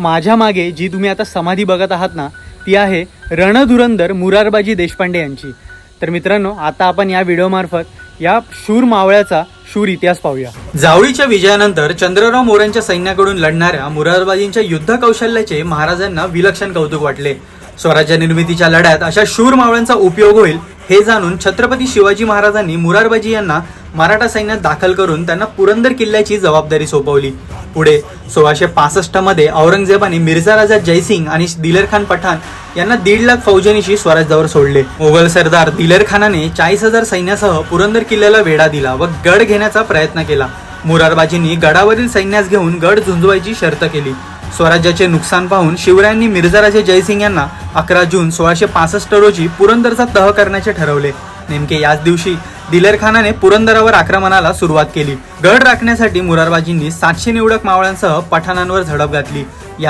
माझ्या मागे जी तुम्ही आता समाधी बघत आहात ना ती आहे रणधुरंदर मुरारबाजी देशपांडे यांची. तर मित्रांनो आता आपण या व्हिडिओमार्फत या शूर मावळ्याचा शूर इतिहास पाहूया. जावळीच्या विजयानंतर चंद्रराव मोऱ्यांच्या सैन्याकडून लढणाऱ्या मुरारबाजींच्या युद्ध कौशल्याचे महाराजांना विलक्षण कौतुक वाटले. स्वराज्य निर्मितीच्या लढ्यात अशा शूर मावळ्यांचा उपयोग होईल हे जाणून छत्रपती शिवाजी महाराजांनी मुरारबाजी यांना मराठा सैन्यात दाखल करून त्यांना पुरंदर किल्ल्याची जबाबदारी सोपवली. पुढे. सोळाशे पासष्टमध्ये औरंगजेबाने मिर्झा राजा जयसिंग आणि दिलेर खान पठाण यांना दीड लाख फौजनीशी स्वराज्यावर सोडले. मोगल सरदार दिलेर खानाने चाळीस हजार सैन्यासह पुरंदर किल्ल्याला वेढा दिला व गड घेण्याचा प्रयत्न केला. मुरारबाजींनी गडावरील सैन्यास घेऊन गड झुंजवायची शर्त केली. स्वराज्याचे नुकसान पाहून शिवरायांनी मिर्झाराजे जयसिंग यांना अकरा जून सोळाशे पासष्ट रोजी पुरंदरचा तह करण्याचे ठरवले. नेमके याच दिवशी दिलेर खानाने पुरंदरावर आक्रमणाला सुरुवात केली. गड राखण्यासाठी मुरारबाजींनी सातशे निवडक मावळ्यांसह पठाणांवर झडप घातली. या